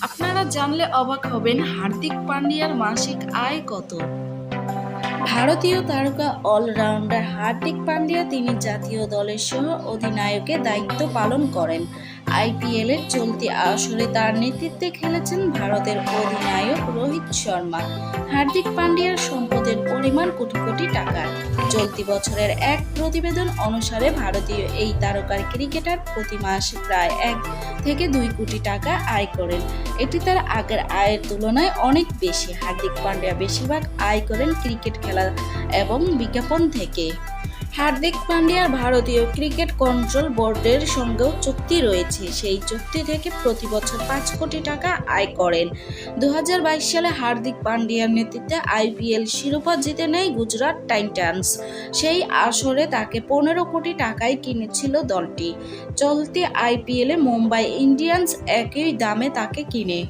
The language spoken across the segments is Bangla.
আপনারা জানলে অবাক হবেন হার্দিক পান্ডিয়ার মাসিক আয় কত। ভারতীয় তারকা অলরাউন্ডার হার্দিক পান্ডিয়া তিনি জাতীয় দলের সহ অধিনায়কের দায়িত্ব পালন করেন। আইপিএলের চলতি আসরে তার নেতৃত্বে খেলেছেন ভারতের অধিনায়ক রোহিত শর্মা। হার্দিক পান্ডিয়ার সম্পদের পরিমাণ কোটি কোটি টাকা চলতি বছরের এক প্রতিবেদন অনুসারে ভারতীয় এই তারকার ক্রিকেটার প্রতি মাসে প্রায় এক থেকে দুই কোটি টাকা আয় করেন। এটি তার আগের আয়ের তুলনায় অনেক বেশি। হার্দিক পান্ডিয়া বেশিরভাগ আয় করেন ক্রিকেট খেলা এবং বিজ্ঞাপন থেকে। হার্দিক পান্ডিয়ার ভারতীয় ক্রিকেট কন্ট্রোল বোর্ডের সঙ্গেও চুক্তি রয়েছে। সেই চুক্তি থেকে প্রতি বছর পাঁচ কোটি টাকা আয় করেন। দু হাজার বাইশ সালে হার্দিক পান্ডিয়ার নেতৃত্বে আইপিএল শিরোপা জিতে নেয় গুজরাট টাইটান্স। সেই আসরে তাকে পনেরো কোটি টাকায় কিনেছিল দলটি। চলতি আইপিএলে মুম্বাই ইন্ডিয়ান্স একই দামে তাকে কিনে।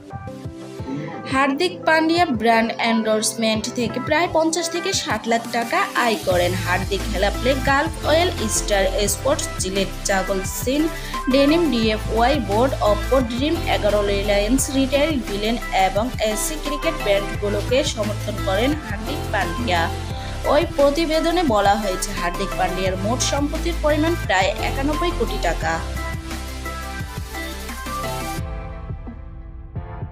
হার্দিক পান্ডিয়া ব্র্যান্ড এন্ডোর্সমেন্ট থেকে প্রায় পঞ্চাশ থেকে ষাট লাখ টাকা আয় করেন। Hardik হেলাপ্লে Gulf Oil Star Sports, Gillette চাগল, sin, denim, DFY, boat Oppo Dream, এগারো রিলায়েন্স রিটেল বিলেন এবং এসি ক্রিকেট ব্র্যান্ডগুলোকে সমর্থন করেন হার্দিক পান্ডিয়া। ওই প্রতিবেদনে বলা হয়েছে, হার্দিক পান্ডিয়ার মোট সম্পত্তির পরিমাণ প্রায় একানব্বই কোটি টাকা।